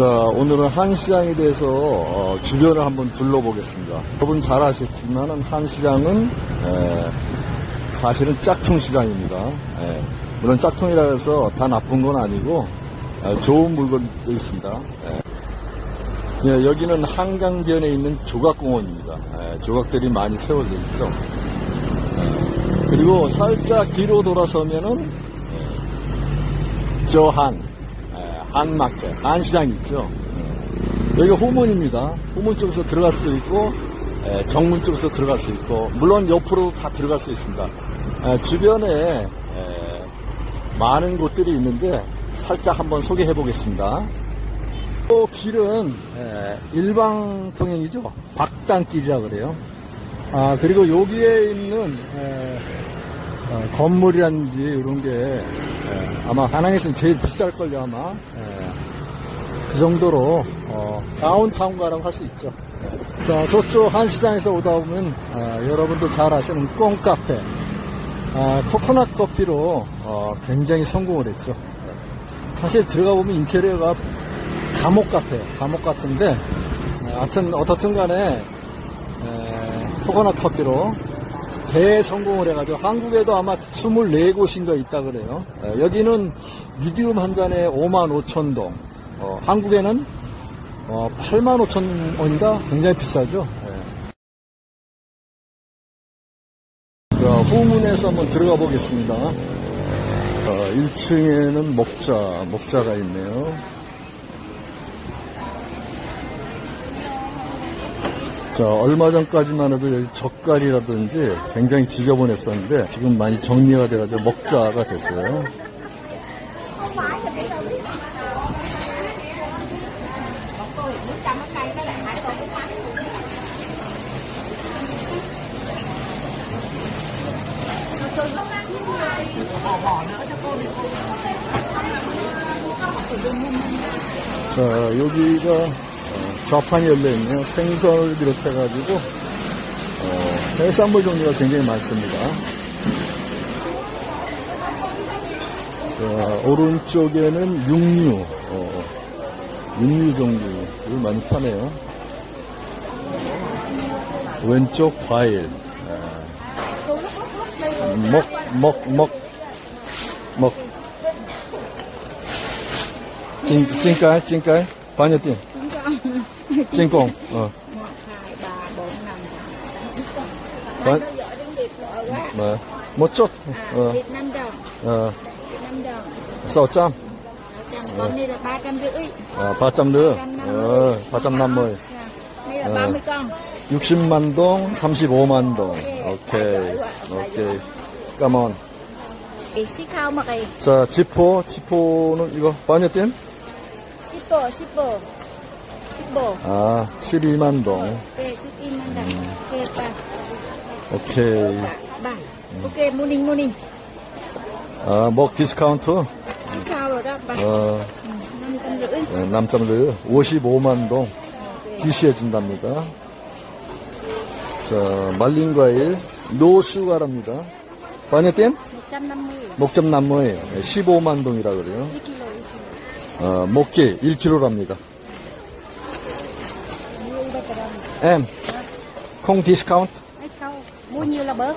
자, 오늘은 한시장에 대해서 어, 주변을 한번 둘러보겠습니다. 여러분 잘 아시지만은 한시장은 에, 사실은 짝퉁시장입니다. 에, 물론 짝퉁이라 해서 다 나쁜 건 아니고 에, 좋은 물건도 있습니다. 에. 예, 여기는 한강변에 있는 조각공원입니다. 에, 조각들이 많이 세워져 있죠. 에, 그리고 살짝 뒤로 돌아서면은 에, 저 한, 에, 한마켓, 한시장 있죠. 에, 여기 호문입니다. 호문 쪽에서 들어갈 수도 있고 에, 정문 쪽에서 들어갈 수 있고 물론 옆으로 다 들어갈 수 있습니다. 에, 주변에 에, 많은 곳들이 있는데 살짝 한번 소개해 보겠습니다. 또 길은 에, 일방통행이죠. 박단길이라 그래요. 아 그리고 여기에 있는 에, 어, 건물이라든지 이런 게 에, 아마 하나에서는 제일 비쌀 걸요 아마. 에, 그 정도로 어, 다운타운가라고 할 수 있죠. 에. 자 저쪽 한시장에서 오다 보면 아, 여러분도 잘 아시는 꽁카페 아, 코코넛 커피로 어, 굉장히 성공을 했죠. 사실 들어가 보면 인테리어가 감옥 같아요. 감옥 같은데, 에, 하여튼, 어떻든 간에, 에, 코코넛 커피로 대성공을 해가지고, 한국에도 아마 24곳인가 있다 그래요. 에, 여기는 미디움 한 잔에 5만 5천 동, 어, 한국에는 어, 8만 5천 원인가? 굉장히 비싸죠. 예. 자, 후문에서 한번 들어가 보겠습니다. 어, 1층에는 목자, 목자가 있네요. 자, 얼마 전까지만 해도 여기 젓갈이라든지 굉장히 지저분했었는데 지금 많이 정리가 돼가지고 먹자가 됐어요. 자, 여기가 어, 좌판이 열려있네요. 생선을 비롯해가지고 어, 해산물 종류가 굉장히 많습니다. 자, 오른쪽에는 육류, 어, 육류 종류를 많이 파네요. 왼쪽 과일, 아, 먹, 먹, 먹, 먹. 찐, 찐까이, 찐까이, 바녀 띵, 어, ba bốn năm sáu Đấy. 뭐, một chút, à, 어, năm 어, năm đồng sáu trăm, trăm con đây là ba trăm rưỡi 아, 4점 nữa, 어, 450, đây là Ờ. ba mươi con 60만 동, 35만 동, 오케이, 오케이, mà cái 자, 지포, 지포는 이거, 바녀띵? shipper shipper shipper 아, 12만 동, năm đồng ok ba 오케이. mua ninh mua ninh 아, 먹 디스카운트, ba 어, 네, 남점들 55만 동 기시해 준답니다. 자, 말린 과일 노슈가랍니다. mươi 목점 나무에 15만 동이라 그래요. 1 kg 1 kg 어, 목기 1kg랍니다. mua đây cả đồng em không discount không mua nhiều là bớt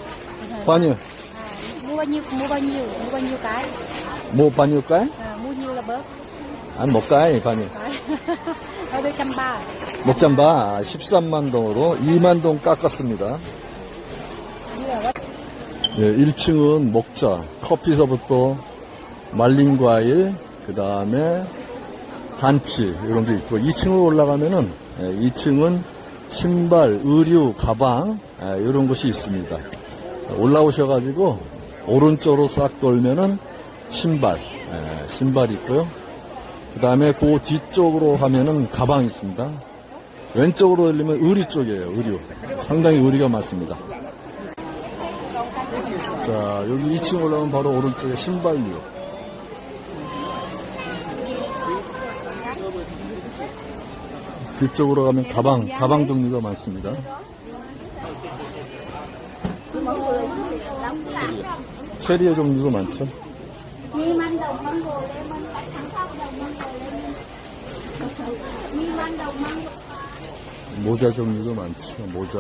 bao nhiêu? à, mua bao nhiêu mua bao nhiêu mua bao nhiêu cái 뭐 bao nhiêu cái? à, mua nhiều là bớt 아니 ở đây trăm ba 목잠바 13만 동으로 2만 동 깎았습니다. 예, 1층은 목자, 커피서부터 말린 과일, 그 다음에 단치 이런 게 있고 2층으로 올라가면은 예, 2층은 신발, 의류, 가방 예, 이런 곳이 있습니다. 올라오셔가지고 오른쪽으로 싹 돌면은 신발, 예, 신발이 있고요. 그 다음에 그 뒤쪽으로 하면은 가방이 있습니다. 왼쪽으로 돌리면 의류 쪽이에요, 의류. 상당히 의류가 많습니다. 자, 여기 2층 올라오면 바로 오른쪽에 신발류. 뒤쪽으로 가면 가방, 가방 종류가 많습니다. 캐리어 종류도 많죠. 모자 종류도 많죠. 모자.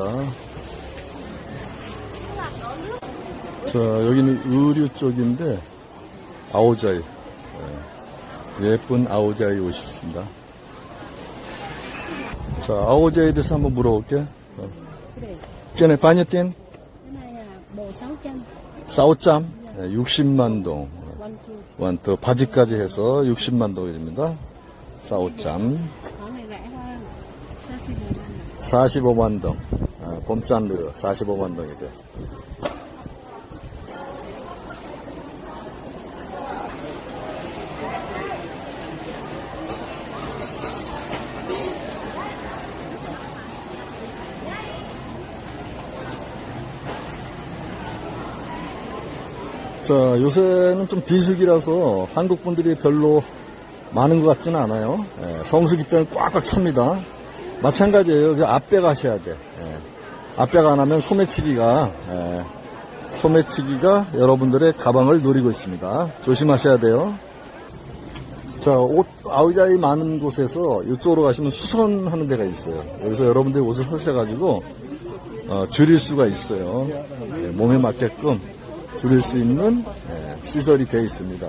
자, 여기는 의류 쪽인데, 아오자이. 예, 예쁜 아오자이 옷이 있습니다. 자, 아오자이에 대해서 한번 물어볼게. 어. 그래. 전에 là bộ 600, 싸우짬 60만 동. 완또 바지까지 해서 60만 동입니다. 45 45만 ngàn. 동. 아, 봄짠르 45만 동이 돼. 자, 요새는 좀 비수기라서 한국 분들이 별로 많은 것 같지는 않아요. 예, 성수기 때는 꽉꽉 찹니다. 마찬가지예요. 그 앞배가 하셔야 돼. 예. 앞배가 안 하면 소매치기가, 예, 소매치기가 여러분들의 가방을 노리고 있습니다. 조심하셔야 돼요. 자, 옷, 아우자이 많은 곳에서 이쪽으로 가시면 수선하는 데가 있어요. 여기서 여러분들이 옷을 사셔가지고, 어, 줄일 수가 있어요. 예, 몸에 맞게끔 줄일 수 있는 예, 시설이 되어 있습니다.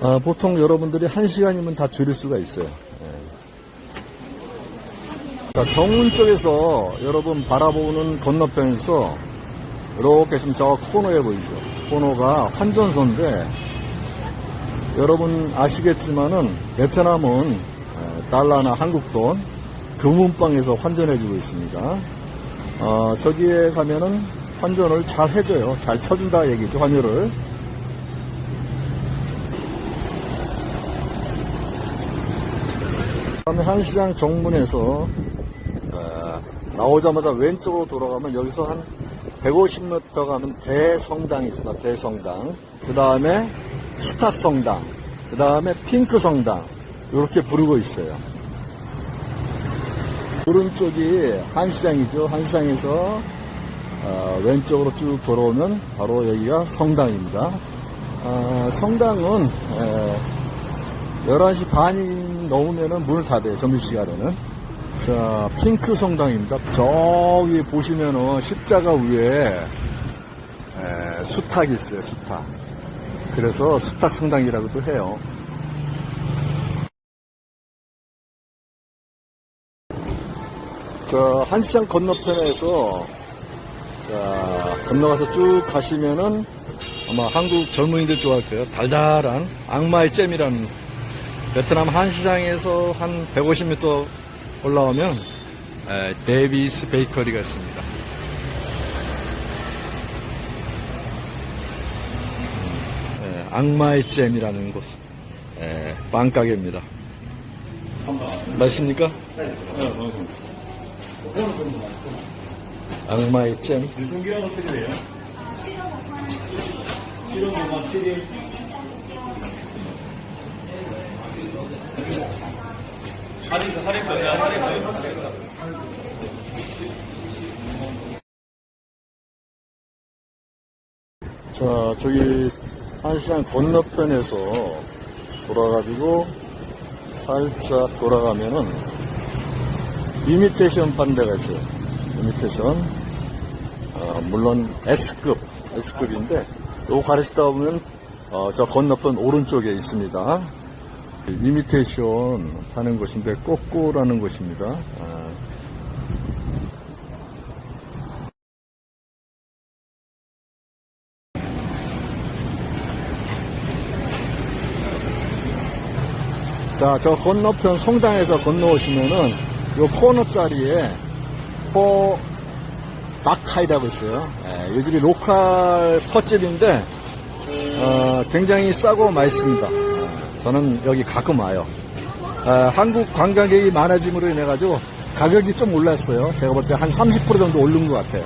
아, 보통 여러분들이 한 시간이면 다 줄일 수가 있어요. 예. 자, 정문 쪽에서 여러분 바라보는 건너편에서 이렇게 지금 저 코너에 보이죠. 코너가 환전소인데 여러분 아시겠지만은 베트남은 에, 달러나 한국 돈 금은방에서 환전해주고 있습니다. 어, 저기에 가면은 환전을 잘 해줘요. 잘 쳐준다 얘기죠, 환율을. 다음에 한시장 정문에서 어, 나오자마자 왼쪽으로 돌아가면 여기서 한 150m 가면 대성당이 있습니다. 대성당. 그 다음에 스타 성당. 그 다음에 핑크 성당. 이렇게 부르고 있어요. 오른쪽이 한시장이죠. 한시장에서 어, 왼쪽으로 쭉 돌아오면 바로 여기가 성당입니다. 아, 성당은 에, 11시 반이 넘으면 문을 닫아요. 점심시간에는. 자, 핑크 성당입니다. 저기 보시면은 십자가 위에 에, 수탉이 있어요. 수탉. 그래서 수탉 성당이라고도 해요. 저 한시장 건너편에서 자 건너가서 쭉 가시면은 아마 한국 젊은이들 좋아할 거예요. 달달한 악마의 잼이라는 베트남 한시장에서 한 150m 올라오면 에, 데비스 베이커리가 있습니다. 음, 에, 악마의 잼이라는 곳, 에, 빵가게입니다. 맛있습니까? 악마의 잼. 유통기한 어떻게 돼요? 7원 7일 할인 할인 할인 거야 자, 저기 한시장 건너편에서 돌아가지고 살짝 돌아가면은 이미테이션 반대가 있어요. 이미테이션. 어, 물론 S급, S급인데 요거 가르치다 보면 어, 저 건너편 오른쪽에 있습니다. 이미테이션 하는 곳인데 꼬꼬라는 곳입니다. 아, 자, 저 건너편 성당에서 건너오시면은 요 코너 자리에 포 마카이라고 있어요. 예, 이 집이 로컬 퍼집인데 어, 굉장히 싸고 맛있습니다. 어, 저는 여기 가끔 와요. 어, 한국 관광객이 많아짐으로 인해 가지고 가격이 좀 올랐어요. 제가 볼 때 한 30% 정도 오른 것 같아요.